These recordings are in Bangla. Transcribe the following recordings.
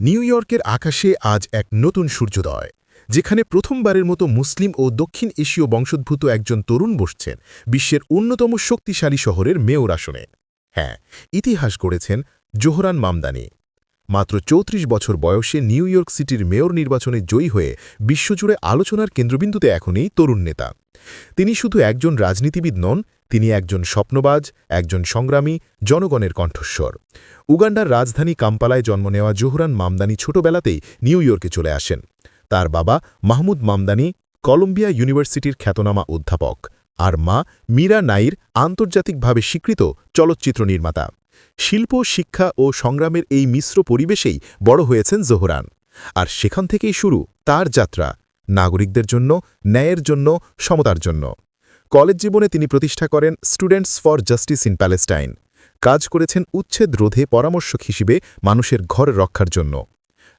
নিউ ইয়র্কের আকাশে আজ এক নতুন সূর্যোদয়, যেখানে প্রথমবারের মতো মুসলিম ও দক্ষিণ এশীয় বংশোদ্ভূত একজন তরুণ বসছেন বিশ্বের অন্যতম শক্তিশালী শহরের মেয়র আসনে। হ্যাঁ ইতিহাস গড়েছেন জোহরান মামদানি। মাত্র চৌত্রিশ বছর বয়সে নিউ ইয়র্ক সিটির মেয়র নির্বাচনে জয়ী হয়ে বিশ্বজুড়ে আলোচনার কেন্দ্রবিন্দুতে এখন এই তরুণ নেতা। তিনি শুধু একজন রাজনীতিবিদ নন, তিনি একজন স্বপ্নবাজ, একজন সংগ্রামী, জনগণের কণ্ঠস্বর। উগান্ডার রাজধানী কাম্পালায় জন্ম নেওয়া জোহরান মামদানি ছোটবেলাতেই নিউ ইয়র্কে চলে আসেন। তার বাবা মাহমুদ মামদানি, কলম্বিয়া ইউনিভার্সিটির খ্যাতনামা অধ্যাপক। আর মা মীরা নাইর আন্তর্জাতিকভাবে স্বীকৃত চলচ্চিত্র নির্মাতা। শিল্প, শিক্ষা ও সংগ্রামের এই মিশ্র পরিবেশেই বড় হয়েছেন জোহরান। আর সেখান থেকেই শুরু তার যাত্রা, নাগরিকদের জন্য, ন্যায়ের জন্য, সমতার জন্য। কলেজ জীবনে তিনি প্রতিষ্ঠা করেন students for justice in Palestine. কাজ করেছেন উচ্ছেদ রোধে পরামর্শক হিসেবে মানুষের ঘর রক্ষার জন্য।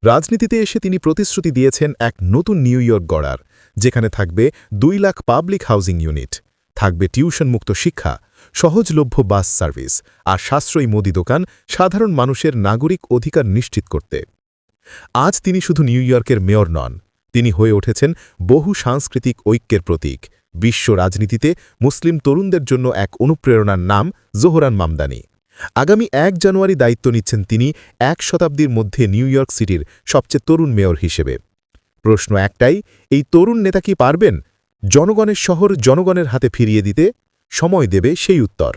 রাজনীতিতে এসে তিনি প্রতিশ্রুতি দিয়েছেন এক নতুন নিউ ইয়র্ক গড়ার, যেখানে থাকবে দুই লাখ পাবলিক হাউজিং ইউনিট। থাকবে টিউশনমুক্ত শিক্ষা, সহজলভ্য বাস সার্ভিস আর সাশ্রয়ী মুদি দোকান সাধারণ মানুষের নাগরিক অধিকার নিশ্চিত করতে। আজ তিনি শুধু নিউ ইয়র্কের মেয়র নন, তিনি হয়ে উঠেছেন বহু সাংস্কৃতিক ঐক্যের প্রতীক। বিশ্ব রাজনীতিতে মুসলিম তরুণদের জন্য এক অনুপ্রেরণার নাম জোহরান মামদানি। আগামী এক জানুয়ারি দায়িত্ব নিচ্ছেন তিনি এক শতাব্দীর মধ্যে নিউ ইয়র্ক সিটির সবচেয়ে তরুণ মেয়র হিসেবে। প্রশ্ন একটাই, এই তরুণ নেতা কি পারবেন? জনগণের শহর জনগণের হাতে ফিরিয়ে দিতে সময় দেবে সেই উত্তর।